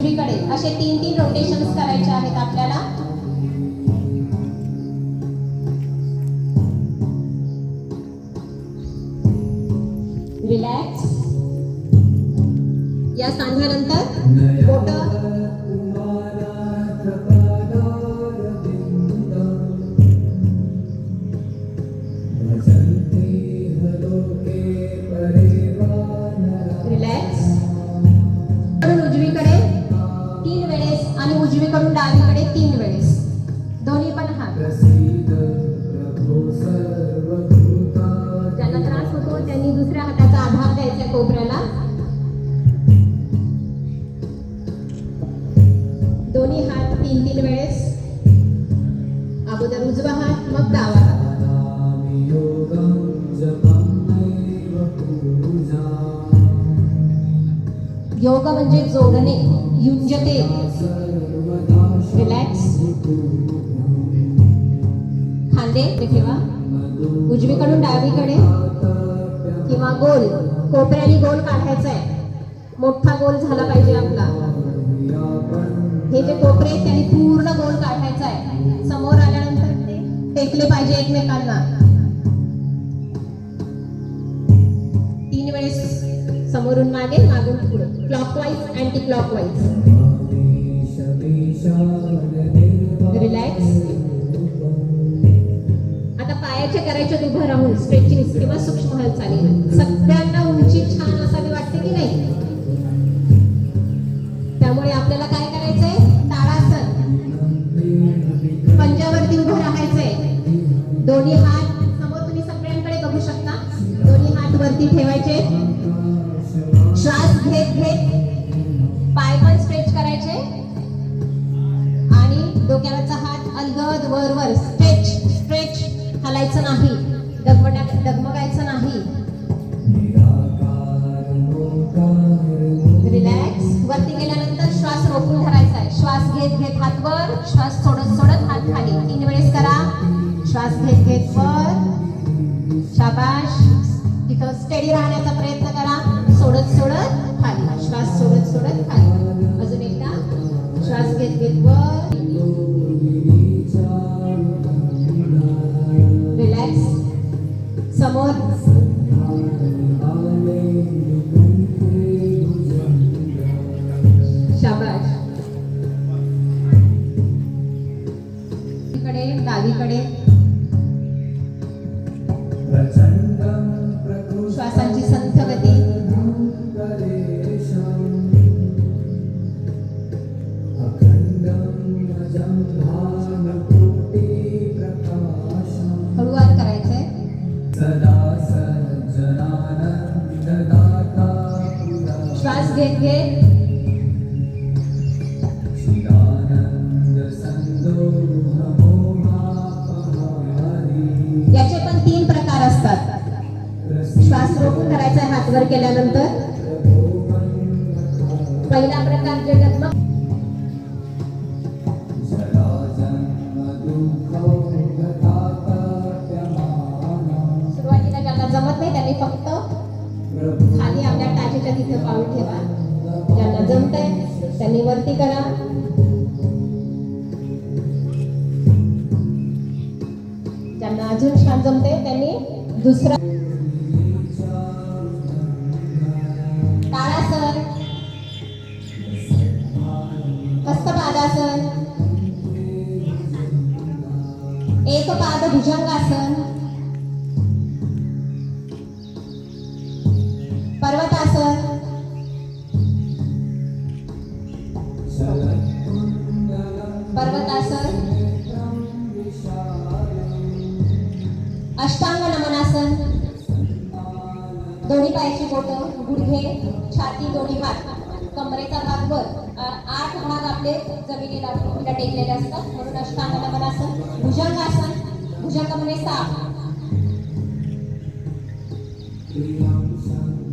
उजवीकडे असे तीन तीन रोटेशन्स करायचे आहेत आपल्याला. रिलॅक्स या सांध्यानंतर बोट म्हणजे जोडणे युंजते. रिलॅक्स खांदे ते ठेवा. उजवीकडून डावीकडे. किंवा गोल. कोपऱ्याने गोल काढायचा आहे मोठा गोल झाला पाहिजे आपला. हे जे कोपरे त्यांनी पूर्ण गोल काढायचा आहे समोर आल्यानंतर ते टेकले पाहिजे एकमेकांना. तीन वेळेस समोरून मागे मागून पुढे. Clockwise anti clockwise Relax. आता पायाच्या करायच्या उभं राहून स्ट्रेचिंग किंवा सूक्ष्म हालचाली सगळ्यांना उंची छान असावी वाटते की नाही? त्यामुळे आपल्याला काय करायचंय? ताडासन. पंजावरती उभं राहायचंय. दोन्ही हात गद वर वर स्ट्रेच स्ट्रेच हलायचं नाही. डगमटा डगमगायचं नाही. रिलॅक्स वरती गेल्यानंतर श्वास रोखून धरायचा आहे. श्वास घेत घेत हात वर श्वास सोडत सोडत हात खाली. तीन वेळेस करा. श्वास घेत घेत वर. शाबाश. तिथं स्टेडी राहण्याचा प्रयत्न करा. सोडत सोडत खाली. श्वास सोडत सोडत खाली. डावीकडे हात पहिला प्रकार जे डगमग सुरुवातीला ज्यांना जमत नाही त्यांनी फक्त खाली आपल्या टाचेच्या तिथे पाऊल ठेवा. ज्यांना जमतंय त्यांनी वरती करा. ज्यांना अजून छान जमते त्यांनी दुसरा भुजंगासन पर्वतासन पर्वतासन अष्टांग नमनासन दोन्ही पायाची बोट गुडघे छाती दोन्ही हात. कमरेचा भाग वर आठ भाग आपले जमिनीला टेकलेले असतात. म्हणून अष्टांग नमनासन भुजंगासन भुजंग म्हणजे साप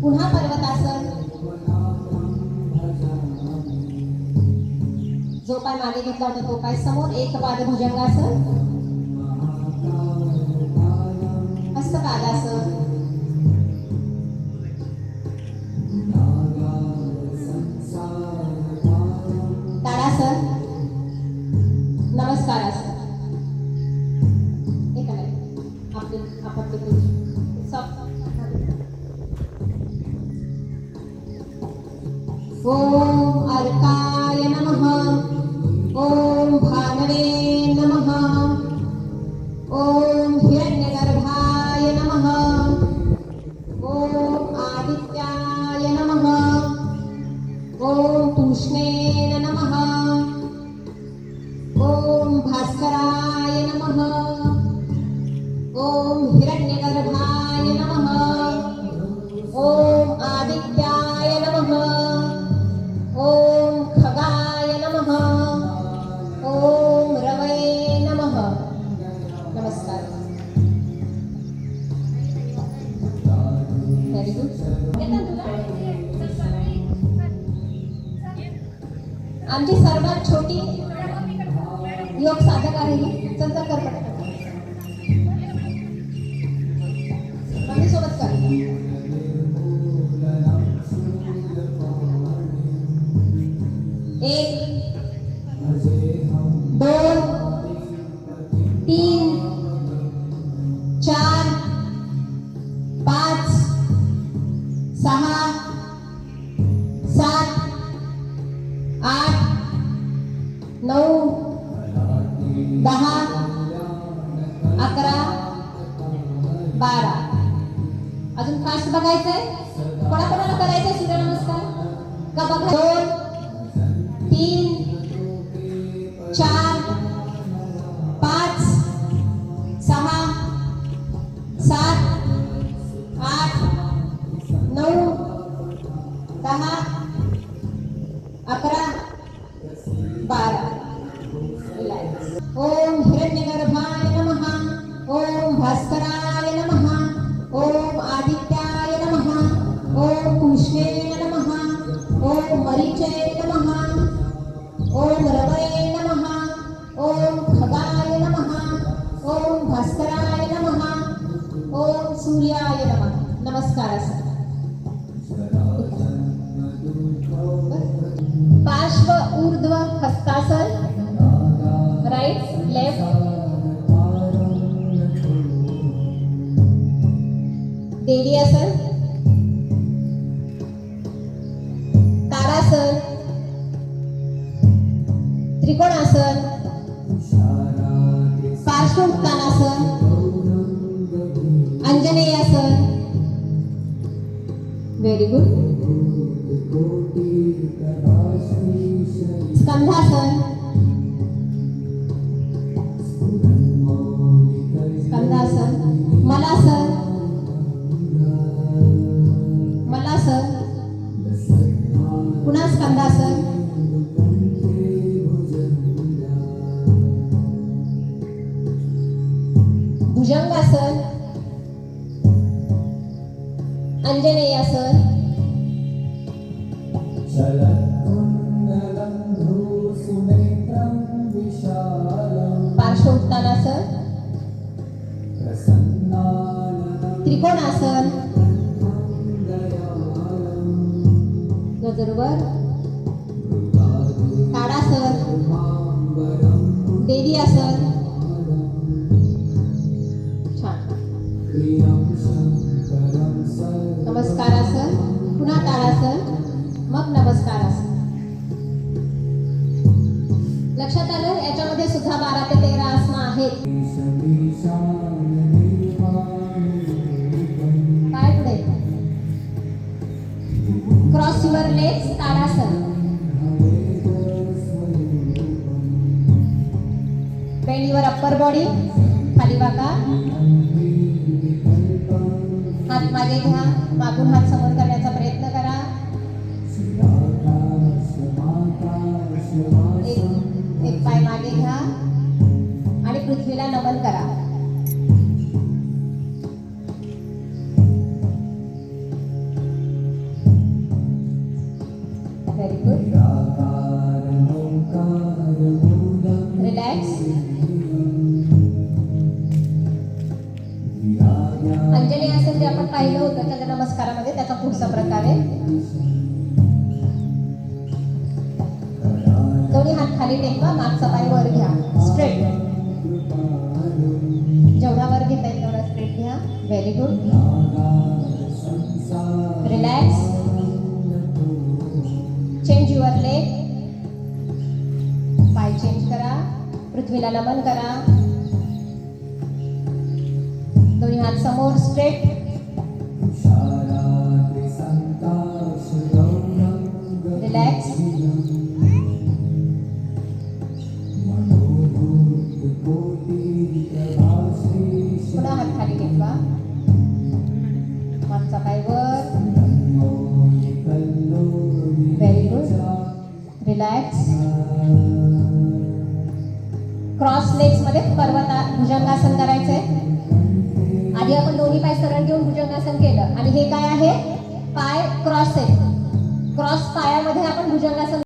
पुन्हा पर्वतासन जो काय मागे घेतला होता तो काय? समोर एक पाद भुजंगासन हस्तपादासन ॐ अर्काय नमः. ॐ भानवे नमः. नमस्कार. व्हेरी गुड आमची सर्वात छोटी योग साधक आहे ही. चल सोबत कर. एक नऊ दहा अकरा बारा. अजून फास्ट बघायचंय? कोणाकोणाला करायचंय सूर्यनमस्कार का बघा दोन तीन चार पाच सहा सात ओम मरीचय नम। ओम रवय नम। ओम खगाय नमः। ओम भास्कराय नमः। ओम सूर्याय नमः। नमस्कार पार्श्व ऊर्ध्व हस्तासन राईट लेफ्ट देवी आसन व्हेरी गुड स्कंधासन आसन गजरवर ताडासन देवी आसन छान. नमस्कारासन पुन्हा ताडासन मग नमस्कार आसन लक्षात आलं? याच्यामध्ये सुद्धा बारा ते तेरा आसनं आहेत. म्हणजेच तारासन लेग्स अप्पर बॉडी खाली वाका. हात मागे घ्या मागून हात समोर करण्याचा प्रयत्न करा. एक एक पाय मागे घ्या. आणि पृथ्वीला नमन करा. दोन्ही हात खाली टेकवा मागचा पाय वर घ्या. स्ट्रेट जेवढा वर घेता येईल तेवढा स्ट्रेट घ्या. Very good relax change your leg पाय चेंज करा. पृथ्वीला नमन करा. दोन्ही हात समोर स्ट्रेट रिलॅक्स क्रॉस लेग्समध्ये पर्वता भुजंगासन करायचंय. आधी आपण दोन्ही पाय सरळ घेऊन भुजंगासन केलं. आणि हे काय आहे? पाय क्रॉस आहे